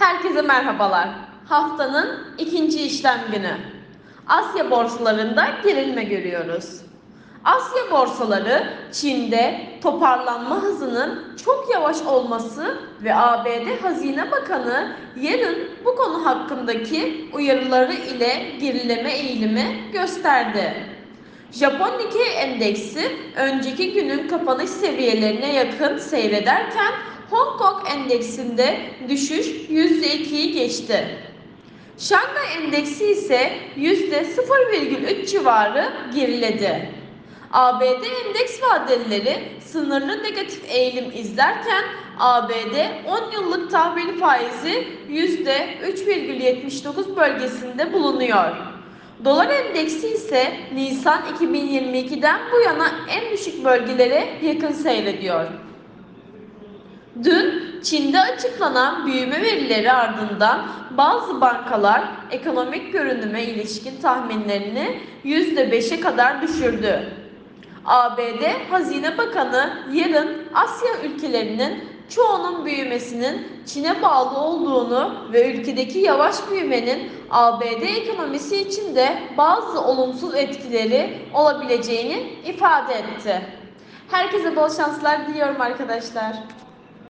Herkese merhabalar. Haftanın ikinci işlem günü. Asya borsalarında gerilme görüyoruz. Asya borsaları Çin'de toparlanma hızının çok yavaş olması ve ABD Hazine Bakanı yarın bu konu hakkındaki uyarıları ile gerileme eğilimi gösterdi. Japon Nikkei endeksi önceki günün kapanış seviyelerine yakın seyrederken Hong Kong endeksinde düşüş %2'yi geçti. Şangay endeksi ise %0,3 civarı geriledi. ABD endeks vadelileri sınırlı negatif eğilim izlerken ABD 10 yıllık tahvil faizi %3,79 bölgesinde bulunuyor. Dolar endeksi ise Nisan 2022'den bu yana en düşük bölgelere yakın seyrediyor. Dün Çin'de açıklanan büyüme verileri ardından bazı bankalar ekonomik görünüme ilişkin tahminlerini %5'e kadar düşürdü. ABD Hazine Bakanı yarın Asya ülkelerinin çoğunun büyümesinin Çin'e bağlı olduğunu ve ülkedeki yavaş büyümenin ABD ekonomisi için de bazı olumsuz etkileri olabileceğini ifade etti. Herkese bol şanslar diliyorum arkadaşlar.